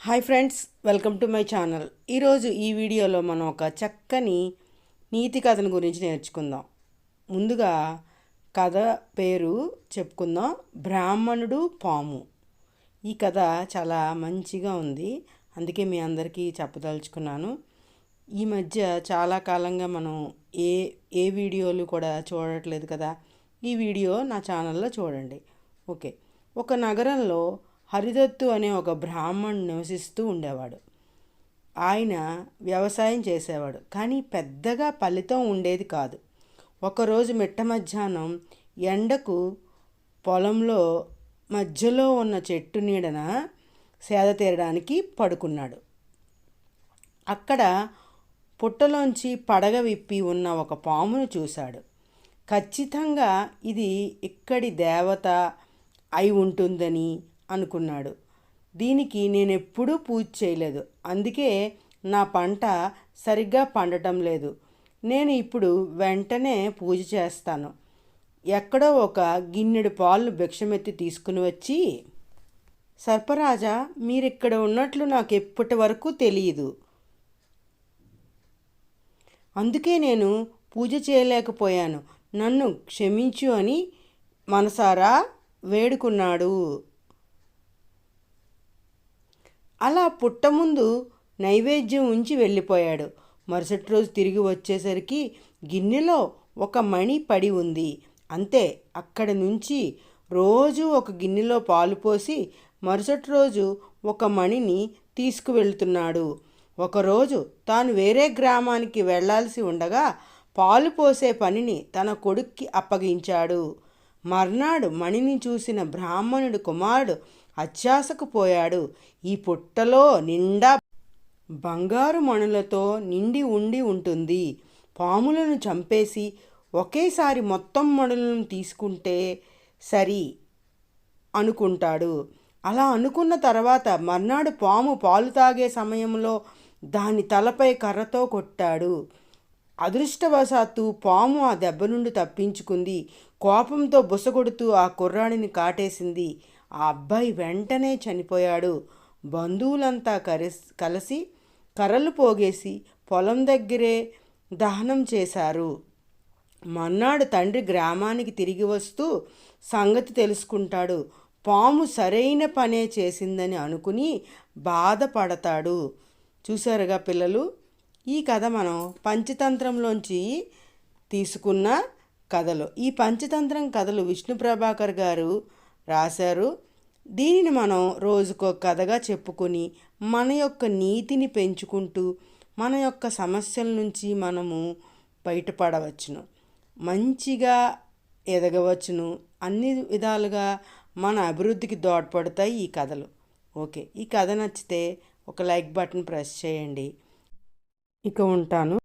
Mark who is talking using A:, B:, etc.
A: Hi friends welcome to my channel. ఈరోజు ఈ వీడియోలో మనం ఒక చక్కని నీతి కథను గురించి నేర్చుకుందాం. ముందుగా కథ పేరు చెప్పుకుందాం. బ్రాహ్మణుడు పాము. ఈ కథ చాలా మంచిగా ఉంది. అందుకే మీ అందరికీ చెప్పదలుచుకున్నాను. ఈ మధ్య చాలా కాలంగా మనం ఏ ఏ వీడియోలు కూడా చూడట్లేదు కదా? ఈ వీడియో నా ఛానల్లో చూడండి. ఓకే. ఒక నగరంలో హరిదత్తు అనే ఒక బ్రాహ్మణ్ నివసిస్తూ ఉండేవాడు. ఆయన వ్యవసాయం చేసేవాడు. కానీ పెద్దగా ఫలితం ఉండేది కాదు. ఒకరోజు మిట్ట మధ్యాహ్నం ఎండకు పొలంలో మధ్యలో ఉన్న చెట్టు నీడన సేద తీరడానికి పడుకున్నాడు. అక్కడ పుట్టలోంచి పడగ విప్పి ఉన్న ఒక పామును చూశాడు. ఖచ్చితంగా ఇది ఇక్కడి దేవత అయి ఉంటుందని అనుకున్నాడు. దీనికి నేను ఎప్పుడూ పూజ చేయలేదు. అందుకే నా పంట సరిగ్గా పండటం లేదు. నేను ఇప్పుడు వెంటనే పూజ చేస్తాను. ఎక్కడో ఒక గిన్నెడు పాలు భిక్షమెత్తి తీసుకుని వచ్చి సర్పరాజా మీరిక్కడ ఉన్నట్లు నాకు ఎప్పటి వరకు తెలియదు అందుకే నేను పూజ చేయలేకపోయాను. నన్ను క్షమించు అని మనసారా వేడుకున్నాడు. అలా పుట్టముందు నైవేద్యం ఉంచి వెళ్ళిపోయాడు. మరుసటి రోజు తిరిగి వచ్చేసరికి గిన్నెలో ఒక మణి పడి ఉంది. అంతే అక్కడి నుంచి రోజు ఒక గిన్నెలో పాలు పోసి మరుసటి రోజు ఒక మణిని తీసుకువెళ్తున్నాడు. ఒకరోజు తాను వేరే గ్రామానికి వెళ్ళాల్సి ఉండగా పాలు పోసే పనిని తన కొడుక్కి అప్పగించాడు. మర్నాడు మణిని చూసిన బ్రాహ్మణుడు కుమారుడు అత్యాసకు పోయాడు ఈ పుట్టలో నిండా బంగారు మణులతో నిండి ఉండి ఉంటుంది. పాములను చంపేసి ఒకేసారి మొత్తం మణులను తీసుకుంటే సరి అనుకుంటాడు. అలా అనుకున్న తర్వాత మర్నాడు పాము పాలు తాగే సమయంలో దాని తలపై కర్రతో కొట్టాడు. అదృష్టవశాత్తు పాము ఆ దెబ్బ నుండి తప్పించుకుంది. కోపంతో బుసగొడుతూ ఆ కుర్రాడిని కాటేసింది. ఆ అబ్బాయి వెంటనే చనిపోయాడు. బంధువులంతా కరిసి కలిసి కర్రలు పోగేసి పొలం దగ్గరే దహనం చేశారు. మర్నాడు తండ్రి గ్రామానికి తిరిగి వస్తూ సంగతి తెలుసుకుంటాడు. పాము సరైన పనే చేసిందని అనుకుని బాధపడతాడు. చూసారుగా పిల్లలు? ఈ కథ మనం పంచతంత్రంలోంచి తీసుకున్న కథలు. ఈ పంచతంత్రం కథలు విష్ణు ప్రభాకర్ గారు రాశారు. దీనిని మనం రోజుకో కథగా చెప్పుకొని మన యొక్క నీతిని పెంచుకుంటూ మన యొక్క సమస్యల నుంచి మనము బయటపడవచ్చును. మంచిగా ఎదగవచ్చును. అన్ని విధాలుగా మన అభివృద్ధికి దోడ్పడతాయి ఈ కథలు. ఓకే ఈ కథ నచ్చితే ఒక లైక్ బటన్ ప్రెస్ చేయండి. ఇక ఉంటాను.